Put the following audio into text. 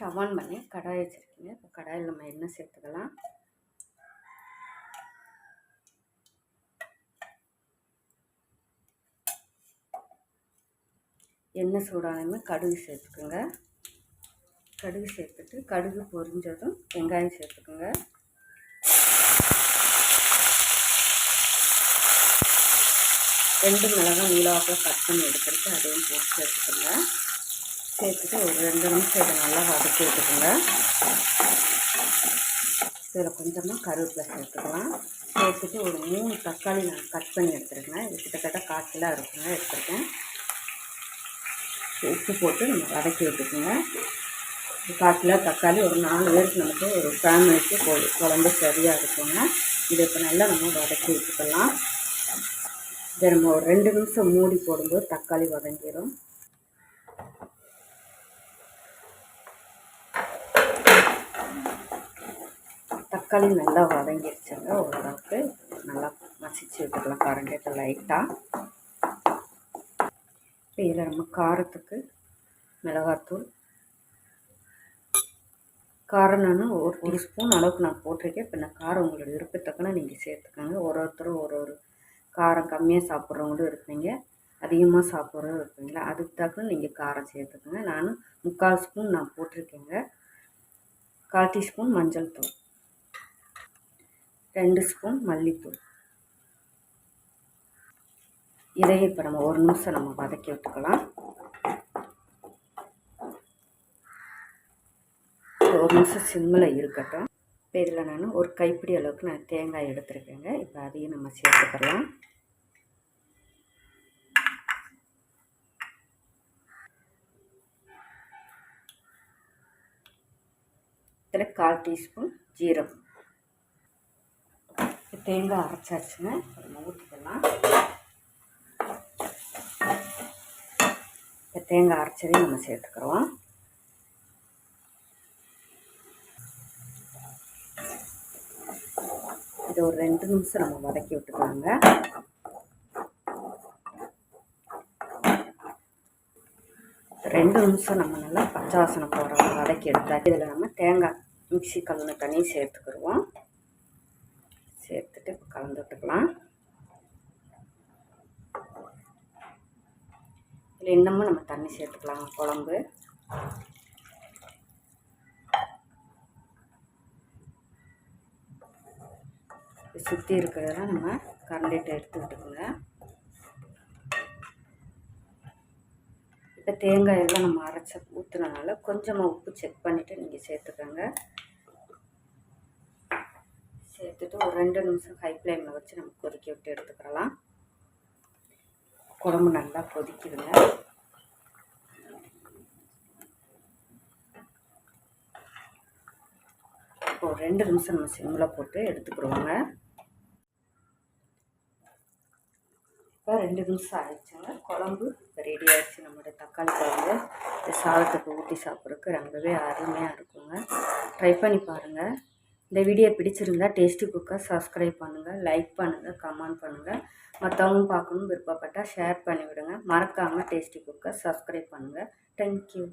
Stove on பண்ணி. கடாய் வச்சுருக்கீங்க. இப்போ கடாயில் நம்ம எண்ணெய் சேர்த்துக்கலாம். எண்ணெய் சூடானதுமே கடுகு சேர்த்துக்குங்க. கடுகு சேர்த்துட்டு கடுகு பொரிஞ்சதும் வெங்காயம் சேர்த்துக்குங்க. ரெண்டு மிளகாய் நீளாக்கில் கட் பண்ணி எடுத்துருக்கு அதையும் போட்டு சேர்த்துக்கோங்க. சேர்த்துட்டு ஒரு ரெண்டு நிமிஷம் இதை நல்லா வதக்கி விட்டுக்குங்க. இதில் கொஞ்சமாக கருவேப்பிலை சேர்த்துக்கலாம். சேர்த்துட்டு ஒரு மூணு தக்காளி நான் கட் பண்ணி எடுத்துருக்கேன். இது கிட்டத்தட்ட கால் இருக்குங்க எடுத்துருக்கேன். உப்பு போட்டு நம்ம வதக்கி விட்டுக்குங்க. காட்டில் தக்காளி ஒரு நாலு பேருக்கு நமக்கு ஒரு ஃபேமிலிக்கு குழம்பு சரியாக இருக்குங்க. இதை இப்போ நல்லா நம்ம வதக்கி விட்டுக்கலாம். இதை நம்ம ஒரு ரெண்டு நிமிஷம் மூடி போடும்போது தக்காளி வதங்கிடும் தக்காளி நல்லா வதங்கிடுச்சுங்க ஓரளவுக்கு நல்லா மசிச்சு விட்டுக்கலாம் கரண்டிட்டு லைட்டாக இப்போ இதில் நம்ம காரத்துக்கு மிளகாத்தூள் காரம் நான் ஒரு ஒரு ஸ்பூன் அளவுக்கு நான் போட்டிருக்கேன். இப்போ நான் காரம் உங்களோட விருப்பத்தக்கன நீங்கள் சேர்த்துக்கோங்க. ஒரு ஒருத்தரும் ஒரு ஒரு காரம் கம்மியாக சாப்பிட்றவங்களும் இருப்பீங்க. அதிகமாக சாப்பிட்றவங்க இருப்பீங்களா? அதுக்கு தக்கன நீங்கள் காரம் சேர்த்துக்கோங்க. நானும் முக்கால் ஸ்பூன் நான் போட்டிருக்கேங்க. கால் டீஸ்பூன் மஞ்சள் தூள். ரெண்டு ஸ்பூன் மல்லித்தூள். இதையும் இப்போ நம்ம ஒரு நிமிஷம் நம்ம வதக்கி விட்டுக்கலாம். ஒரு நிமிஷம் சிம்மில் இருக்கட்டும். இப்போ இதில் நான் ஒரு கைப்பிடி அளவுக்கு நான் தேங்காய் எடுத்துருக்கேங்க. இப்போ அதையும் நம்ம சேர்த்துக்கலாம். இதில் கால் டீஸ்பூன் ஜீரகம். தேங்காய் அரைச்சாச்சுங்க. நம்ம ஊற்றிக்கலாம் இப்போ தேங்காய் அரைச்சதையும் நம்ம சேர்த்துக்கிறோம். இது ஒரு ரெண்டு நிமிஷம் நம்ம வதக்கி விட்டுக்கலாங்க. ரெண்டு நிமிஷம் நம்ம நல்லா பச்சை வாசனை போடுறோம் வதக்கி எடுத்தா இதில் நம்ம தேங்காய் மிக்சி கலந்து தண்ணி சேர்த்துக்கிடுவோம். கலந்து விட்டுக்கலாம் இதில் இன்னமும் நம்ம தண்ணி சேர்த்துக்கலாம். குழம்பு. சுற்றி இருக்கிறதெல்லாம் நம்ம கரண்டிட்டு எடுத்து விட்டுக்குங்க. இப்போ தேங்காய் எல்லாம் நம்ம அரைச்ச ஊற்றுனனால கொஞ்சமாக உப்பு செக் பண்ணிவிட்டு நீங்கள் சேர்த்துக்கோங்க. சேர்த்துட்டு ஒரு ரெண்டு நிமிஷம் ஹை ஃப்ளேமில் வச்சு நம்ம கொதிக்க விட்டு எடுத்துக்கலாம் குழம்பு நல்லா கொதிக்குதுங்க. இப்போ ரெண்டு நிமிஷம் நம்ம சிம்மில் போட்டு எடுத்துக்கிடுவோங்க. இப்போ ரெண்டு நிமிஷம் ஆயிடுச்சுங்க. குழம்பு ரெடி ஆயிடுச்சு. நம்மளுடைய தக்காளி குழம்பு. சாதத்துக்கு ஊற்றி சாப்பிட்றதுக்கு ரொம்பவே அருமையாக இருக்குங்க. ட்ரை பண்ணி பாருங்கள் இந்த வீடியோ பிடிச்சிருந்தா டேஸ்டி குக்கை சப்ஸ்கிரைப் பண்ணுங்கள் லைக் பண்ணுங்கள் கமெண்ட் பண்ணுங்கள் மற்றவங்களும் பார்க்கணும் விருப்பப்பட்டால் ஷேர் பண்ணிவிடுங்க. மறக்காமல் டேஸ்டி குக்கை சப்ஸ்கிரைப் பண்ணுங்கள் தேங்க்யூ